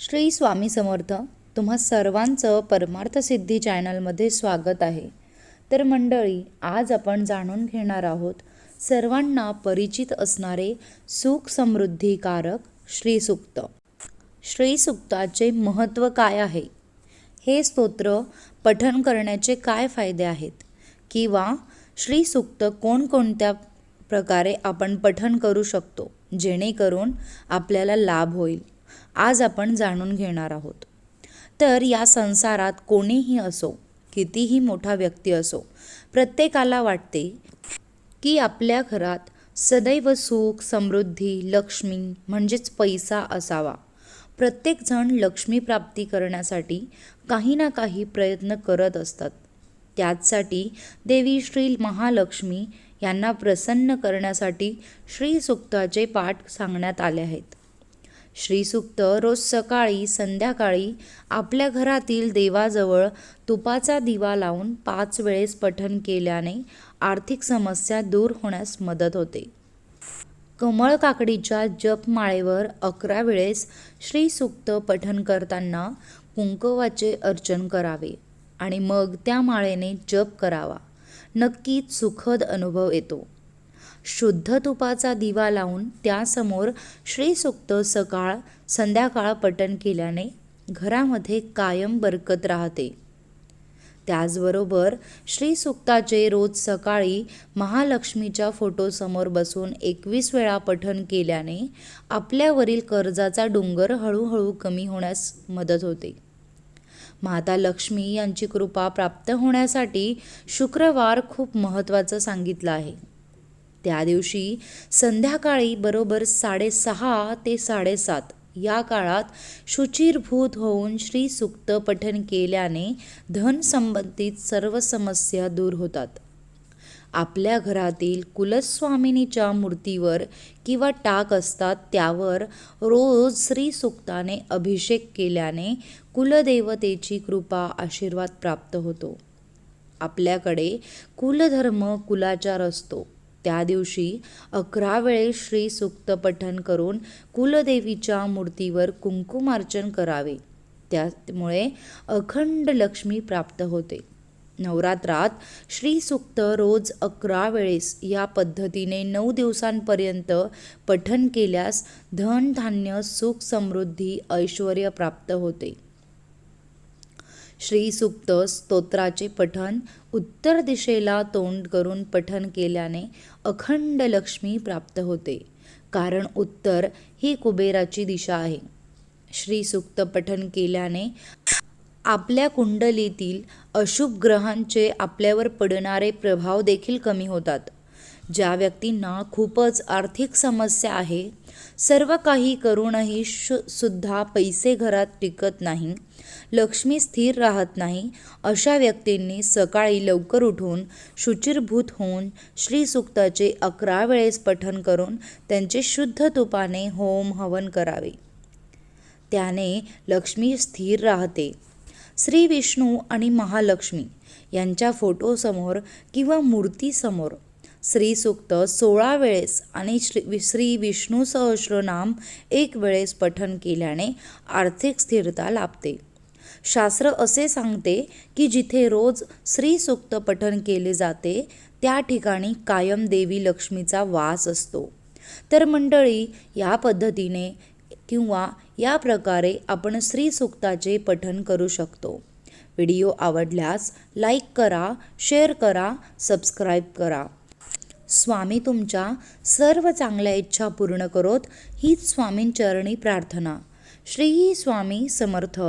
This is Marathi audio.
श्री स्वामी समर्थ तुम्हा सर्वांचं परमार्थ सिद्धी चॅनलमध्ये स्वागत आहे. तर मंडळी आज आपण जाणून घेणार आहोत सर्वांना परिचित असणारे सुख समृद्धीकारक श्रीसुक्त श्रीसुक्ताचे महत्त्व काय आहे? हे स्तोत्र पठन करण्याचे काय फायदे आहेत? किंवा श्रीसुक्त कोणकोणत्या प्रकारे आपण पठन करू शकतो जेणेकरून आपल्याला लाभ होईल? आज आपण जाणून घेणार आहोत. तर या संसारात कोणीही असो कितीही मोठा व्यक्ती असो प्रत्येकाला वाटते की आपल्या घरात सदैव सुख समृद्धी लक्ष्मी म्हणजेच पैसा असावा. प्रत्येकजण लक्ष्मी प्राप्ती करण्यासाठी काही ना काही प्रयत्न करत असतात. त्याचसाठी देवी श्री महालक्ष्मी यांना प्रसन्न करण्यासाठी श्रीसुक्ताचे पाठ सांगण्यात आले आहेत. श्रीसुक्त रोज सकाळी संध्याकाळी आपल्या घरातील देवाजवळ तुपाचा दिवा लावून पाच वेळेस पठण केल्याने आर्थिक समस्या दूर होण्यास मदत होते. कमळ काकडीच्या जपमाळेवर अकरा वेळेस श्रीसुक्त पठण करताना कुंकवाचे अर्चन करावे आणि मग त्या माळेने जप करावा. नक्कीच सुखद अनुभव येतो. शुद्ध तुपाचा दिवा लावून त्यासमोर श्रीसुक्त सकाळ संध्याकाळ पठण केल्याने घरामध्ये कायम बरकत राहते. त्याचबरोबर श्रीसुक्ताचे रोज सकाळी महालक्ष्मीच्या फोटोसमोर बसून एकवीस वेळा पठण केल्याने आपल्यावरील कर्जाचा डोंगर हळूहळू कमी होण्यास मदत होते. माता लक्ष्मी यांची कृपा प्राप्त होण्यासाठी शुक्रवार खूप महत्त्वाचं सांगितलं आहे. त्या दिवशी संध्याकाळी बरोबर साडेसहा ते साडेसात या काळात शुचिरभूत होऊन श्रीसुक्त पठन केल्याने धन संबंधित सर्व समस्या दूर होतात. आपल्या घरातील कुलस्वामिनीच्या मूर्तीवर किंवा टाक असतात त्यावर रोज श्रीसुक्ताने अभिषेक केल्याने कुलदेवतेची कृपा आशीर्वाद प्राप्त होतो. आपल्याकडे कुलधर्म कुलाचार असतो. त्या दिवशी अकरा वेळेस श्री सुक्त पठन करून कुलदेवीच्या मूर्तीवर कुंकुमार्चन करावे. त्यामुळे अखंड लक्ष्मी प्राप्त होते. नवरात्रात श्रीसुक्त रोज अकरा वेळेस या पद्धतीने नऊ दिवसांपर्यंत पठन केल्यास धनधान्य सुख समृद्धी ऐश्वर प्राप्त होते. श्रीसुक्त स्तोत्राचे पठन उत्तर दिशेला तोंड करून पठन केल्याने अखंड लक्ष्मी प्राप्त होते. कारण उत्तर ही कुबेराची दिशा आहे. श्रीसुक्त पठन केल्याने आपल्या कुंडलीतील अशुभ ग्रहांचे आपल्यावर पडणारे प्रभाव देखील कमी होतात. ज्या व्यक्तींना खूपच आर्थिक समस्या आहे सर्व काही करूनही शु सुद्धा पैसे घरात टिकत नाही. लक्ष्मी स्थिर राहत नाही. अशा व्यक्तींनी सकाळी लवकर उठून शुचिरभूत होऊन श्रीसुक्ताचे अकरा वेळेस पठन करून त्यांचे शुद्ध तुपाने होम हवन करावे. त्याने लक्ष्मी स्थिर राहते. श्री विष्णू आणि महालक्ष्मी यांच्या फोटोसमोर किंवा मूर्तीसमोर श्रीसुक्त सोळा वेळेस आणि श्री श्री विष्णू सहस्रनाम एक वेळेस पठन केल्याने आर्थिक स्थिरता लाभते. शास्त्र असे सांगते की जिथे रोज श्रीसुक्त पठन केले जाते त्या ठिकाणी कायम देवी लक्ष्मीचा वास असतो. तर मंडळी या पद्धतीने किंवा या प्रकारे आपण श्रीसुक्ताचे पठन करू शकतो. व्हिडिओ आवडल्यास लाईक करा शेअर करा सबस्क्राईब करा. स्वामी तुमच्या सर्व चांगल्या इच्छा पूर्ण करोत हीच स्वामींचरणी प्रार्थना. श्री स्वामी समर्थ.